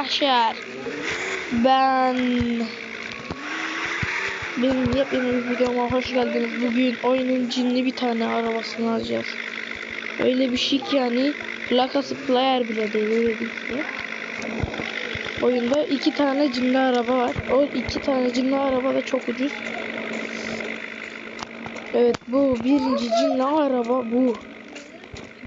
arkadaşlar. Ben benim yepyeni videoma hoş geldiniz. Bugün oyunun cinli bir tane arabasını alacağız. Öyle bir şey ki yani plakası player bile değil öyle bir şey. Oyunda iki tane cinli araba var. O iki tane cinli araba da çok ucuz. Evet bu birinci cinli araba bu.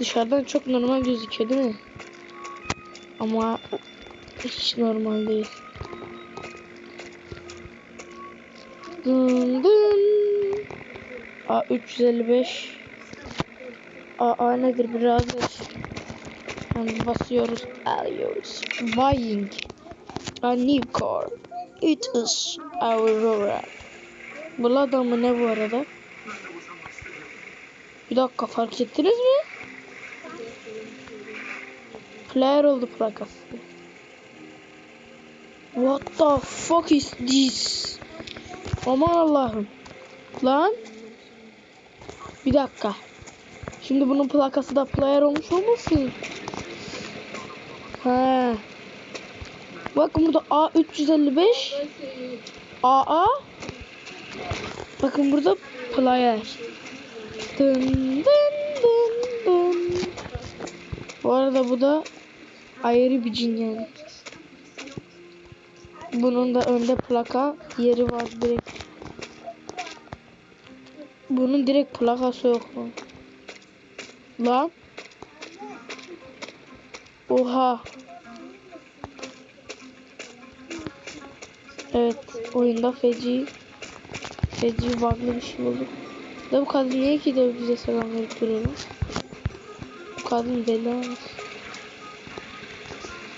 Dışarıdan çok normal gözüküyor değil mi? Ama hiç normal değil. Dın dın. A 355. A, A nedir birader? Yani basıyoruz, alıyoruz. Buying a new car. It is Aurora. Bu adamı ne bu arada? Bir dakika fark ettiniz mi? Player oldu plakası. What the fuck is this? Aman Allah'ım. Lan. Bir dakika. Şimdi bunun plakası da player olmuş olmasın? He. Bakın burada A355 AA Bakın burada player. Dın dın dın dın. Bu arada bu da ayrı bir cin yani. Bunun da önde plaka yeri var direkt. Bunun direkt plakası yok mu? Lan. Oha. Evet oyunda feci feci bug'lı bir şey oldu. Da bu kadın niye ki de bize selam verip duruyor? Bu kadın deli olmuş.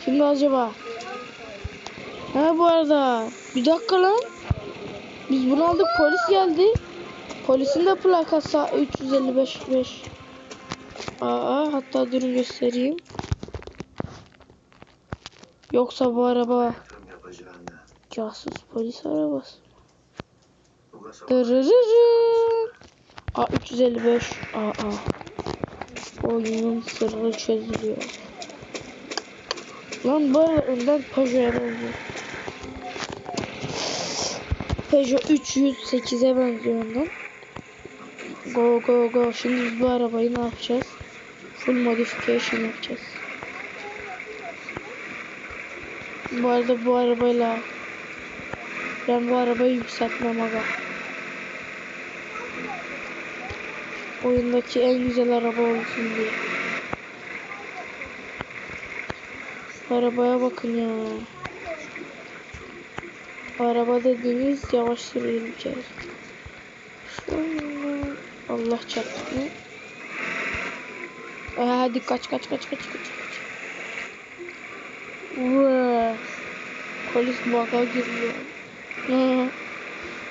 Şimdi acaba? Ha bu arada bir dakika lan. Biz bunu aldık polis geldi. Polisin de plakası 355 5. Aa hatta durun göstereyim. Yoksa bu araba casus polis arabası. Dırırırı. A 355 AA. Oyunun sırrı çözülüyor. Lan arada önden Peugeot'a benziyor. Peugeot 308'e benziyor önden. Go go go. Şimdi biz bu arabayı ne yapacağız? Full modification yapacağız. Bu arada bu arabayla ben bu arabayı yükseltmem aga. Oyundaki en güzel araba olsun diye. Arabaya bakın ya. Araba dediğiniz yavaş kere. Şöyle. Allah çarptı. Ee, hadi kaç kaç kaç kaç kaç kaç. Vaa. Polis baka giriyor.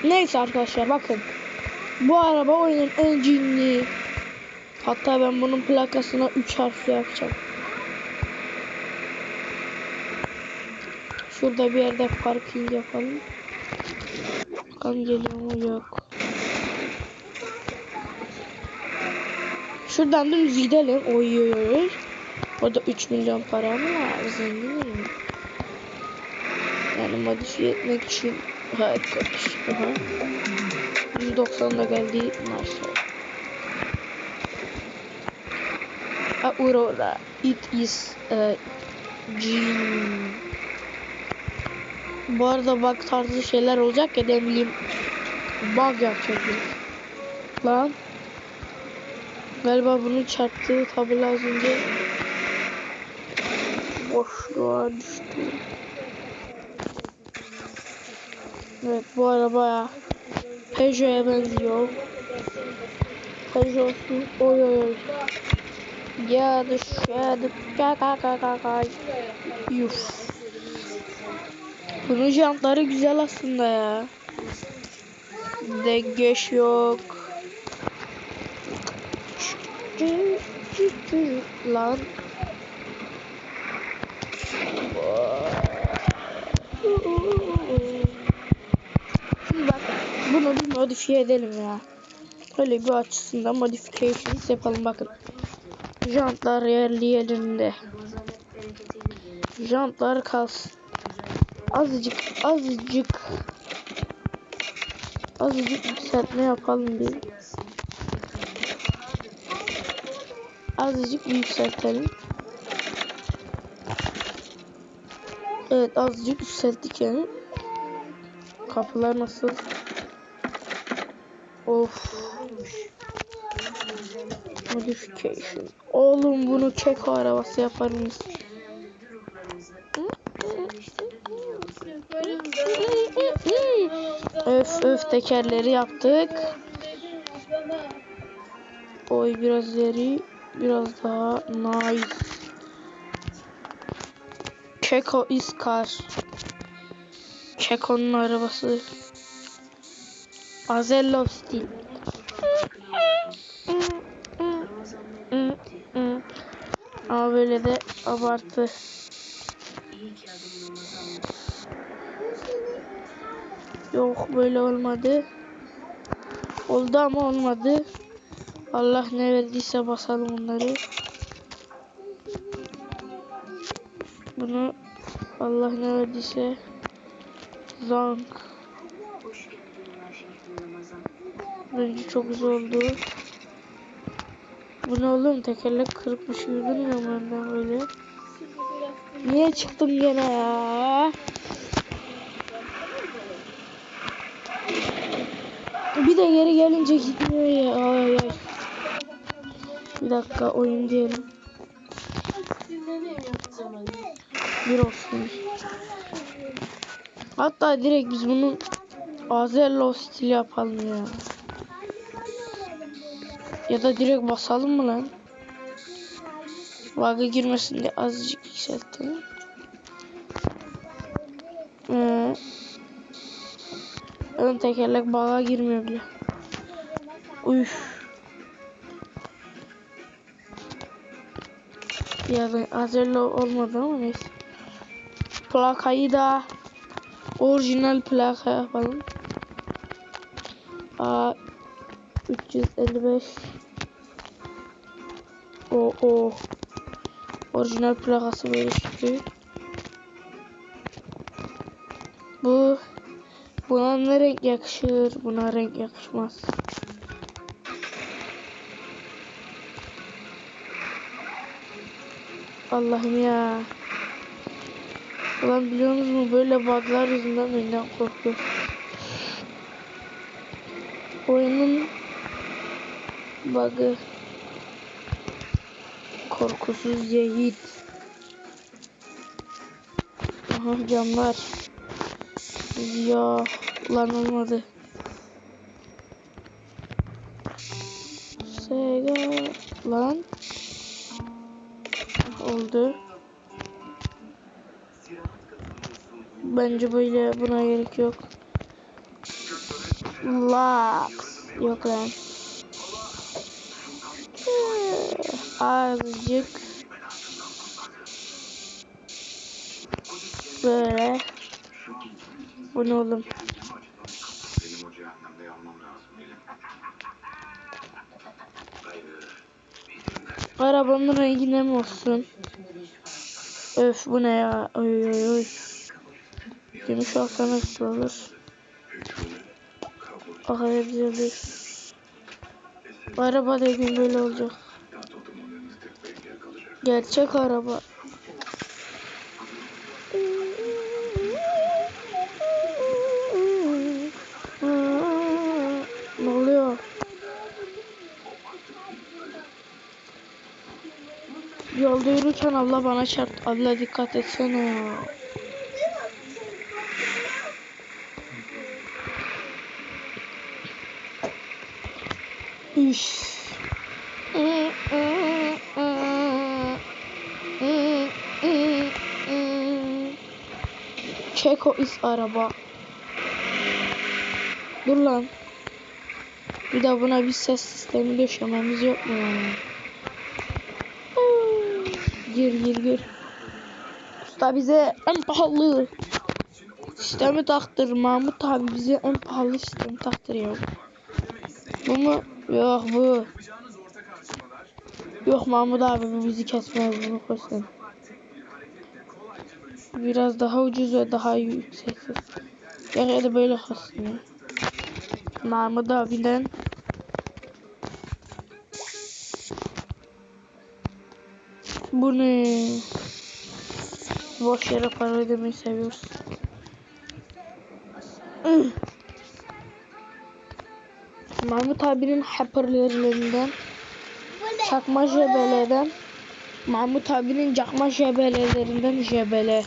Neyse arkadaşlar bakın. Bu araba oyunun en cinli. Hatta ben bunun plakasına 3 harfli yapacağım. Şurada bir yerde parking yapalım. Bakalım geliyor mu yok. Şuradan dümdüz gidelim. Oy oy oy. O da 3 milyon para mı var? Zenginim. Yani modifiye etmek için hayat konuş. 190'da geldi Marshall. Aurora. It is a gene. Bu arada bug tarzı şeyler olacak ya ne bileyim bug yapacak Lan. Galiba bunun çarptığı tabela az önce boşluğa düştü. Evet bu araba Peugeot'a benziyor. Peugeot'un oy oy oy. Ya dışarı kaka kaka kaka. Yuf. Bunun jantları güzel aslında ya. Deggeş yok. Lan. Bak bunu bir modifiye edelim ya. Böyle bir açısından modifications yapalım bakın. Jantlar yerli yerinde. Jantlar kalsın. Azıcık azıcık azıcık yükseltme yapalım bir. Azıcık yükseltelim. Evet azıcık yükselttik yani. Kapılar nasıl? Of. Modification. Oğlum bunu keko arabası yapar mıyız? Öf öf tekerleri yaptık. Oy biraz ileri. Biraz daha nice. Keko is car. Keko'nun arabası. Azello stil. Ama böyle de abartı. Yok böyle olmadı. Oldu ama olmadı. Allah ne verdiyse basalım onları. Bunu Allah ne verdiyse zank. Bence çok güzel oldu. Bu ne oğlum tekerlek kırıkmış mu önden böyle? Niye çıktım gene ya? Bir de geri gelince gitmiyor ya. Ay ay. Bir dakika oyun diyelim. Bir olsun. Hatta direkt biz bunun Azello stil yapalım ya. Ya da direkt basalım mı lan? Vaga girmesin diye azıcık yükseltelim. Ee, ön tekerlek baga girmiyor bile. Uyuş. Ya da Azello olmadı ama neyse. Plakayı da orijinal plaka yapalım. A 355 O o orijinal plakası böyle çıkıyor. Bu buna ne renk yakışır? Buna renk yakışmaz. Allah'ım ya. Ulan biliyor musunuz böyle bug'lar yüzünden benden korkuyorum. Oyunun bug'ı korkusuz yiğit. Aha camlar. Ya lan olmadı. Sega lan oldu. Bence böyle buna gerek yok. Lux. Yok lan. Ee, Azıcık böyle bu ne oğlum? Arabanın rengi ne mi olsun? Öf bu ne ya? Oy oy oy. Gümüş alsana güzel olur. Ah evet. Bu araba dediğim böyle olacak. Gerçek araba. Ne oluyor? Yolda yürürken abla bana çarptı. Abla dikkat etsene ya. Çeko is araba. Dur lan. Bir de buna bir ses sistemi döşememiz yok mu yani? Gir gir gir. Usta bize en pahalı sistemi taktır. Mahmut abi bize en pahalı sistemi taktır ya. Bu mu? Yok bu. Yok Mahmut abi bu bizi kesmez bunu koysun. Biraz daha ucuz ve daha yüksek da böyle kalsın ya. Mahmut abiden Bu ne? Boş yere para ödemeyi seviyoruz. Mahmut abinin hoparlörlerinden çakma jebeleden Mahmut abinin çakma jebelelerinden jebele.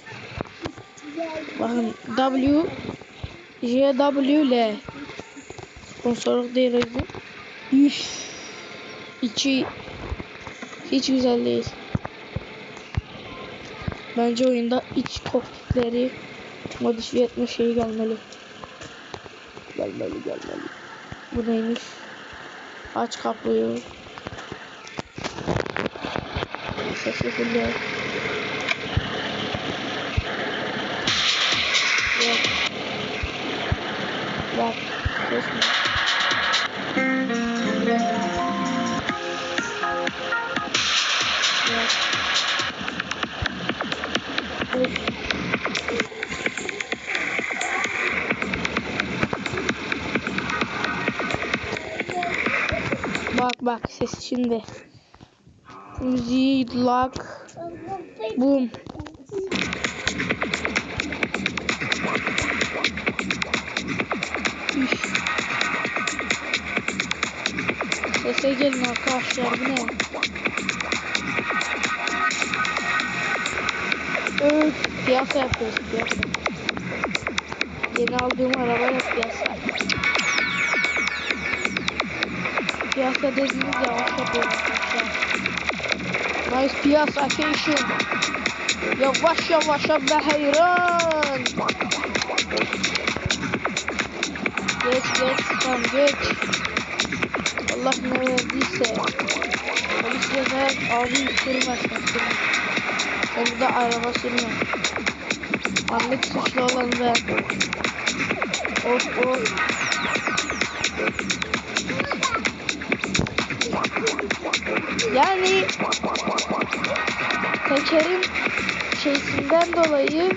Bakın W J W L Sponsorluk değil rezil. Üf. İçi hiç güzel değil. Bence oyunda iç kokpitleri modifiye etme şeyi gelmeli. Gelmeli gelmeli. Bu neymiş? Aç kapıyı. Sesi fulle. Ses mi? Bak. Of. Bak bak ses şimdi. Müziği lock. Boom. Sese gelin arkadaşlar bu ne? Evet, piyasa yapıyoruz piyasa. Yeni aldığım araba yok piyasa. Piyasa dediğiniz yavaş yapıyoruz arkadaşlar. Nice piyasa station. Yavaş yavaş be hayran. Geç geç tamam geç. Allah ne verdiyse. Polis yazar abi sürmez. Sen burada araba sürme. Anlık suçlu olan ben. Of of. Yani tekerin şeysinden dolayı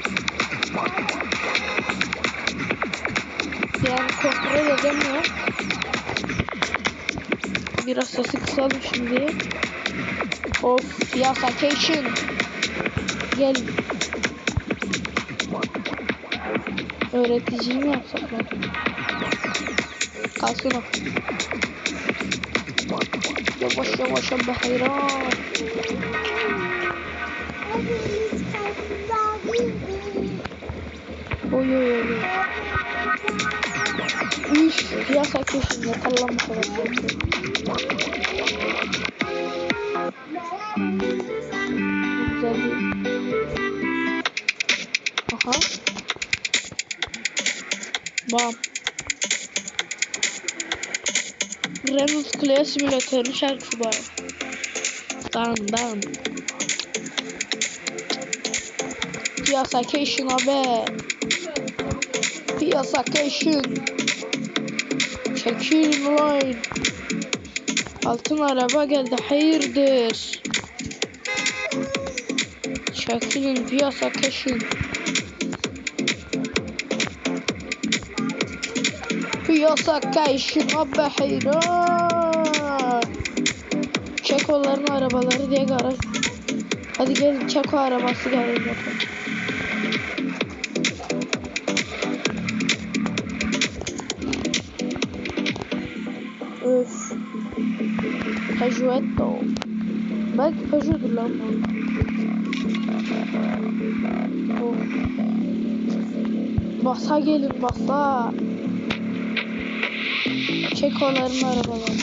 yani kontrol edemiyor. Biraz sesi kısalım şimdi. Of ya vacation. Gel. Öğreticiyi mi yapsak lan? Kalsın o. Yavaş yavaş be hayran. Oy oy oy. Üf, piyasa köşesinde tallanmış kadar Güzel. Aha. Bam. Reynolds Clay Simülatörü şarkısı var. Dan dan. Piyasa Cation abi. Piyasa Cation. Çekil line. Altın araba geldi hayırdır. Çekilin piyasa Cation. Piyasa Cation abi hayran. Çekoların arabaları diye garaj. Hadi gelin Çeko arabası gelin bakalım. Peugeot'to. Belki Peugeot'dur lan bu. Of. Basa gelin basa. Çekoların arabaları.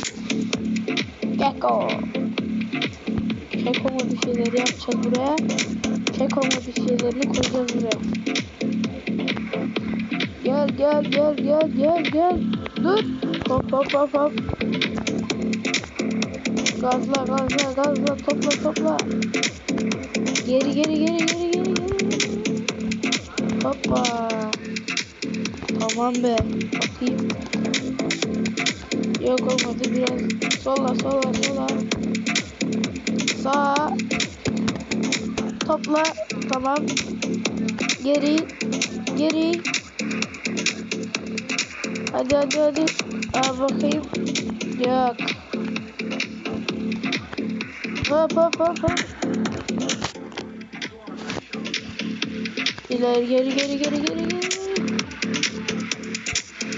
Gecko. Çeko modifiyeleri yapacağız buraya. Çeko modifiyelerini koyacağız buraya. Gel gel gel gel gel gel. Dur. Hop hop hop hop. Gazla gazla gazla topla topla. Geri geri geri geri geri geri. Hoppa. Tamam be. Bakayım. Yok olmadı biraz. Sola sola sola. Sağ. Topla. Tamam. Geri. Geri. Hadi hadi hadi. Aa bakayım. Yok. Hop hop hop hop. İleri geri geri geri geri geri.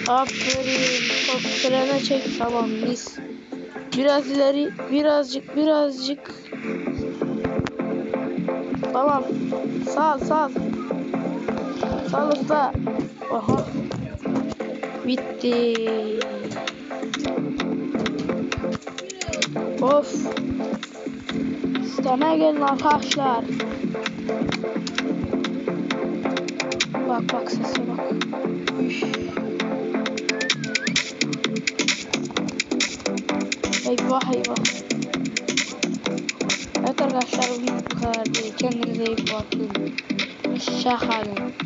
Aferin. Top frene çek. Tamam mis. Biraz ileri. Birazcık birazcık. Tamam. Sağ sağ. Sağ usta. Aha. Bitti. Of. İstemeye gelin arkadaşlar. Bak bak sese bak. Üş. Eyvah eyvah. Evet arkadaşlar bu kadar. Kendinize iyi bakın. Hoşçakalın.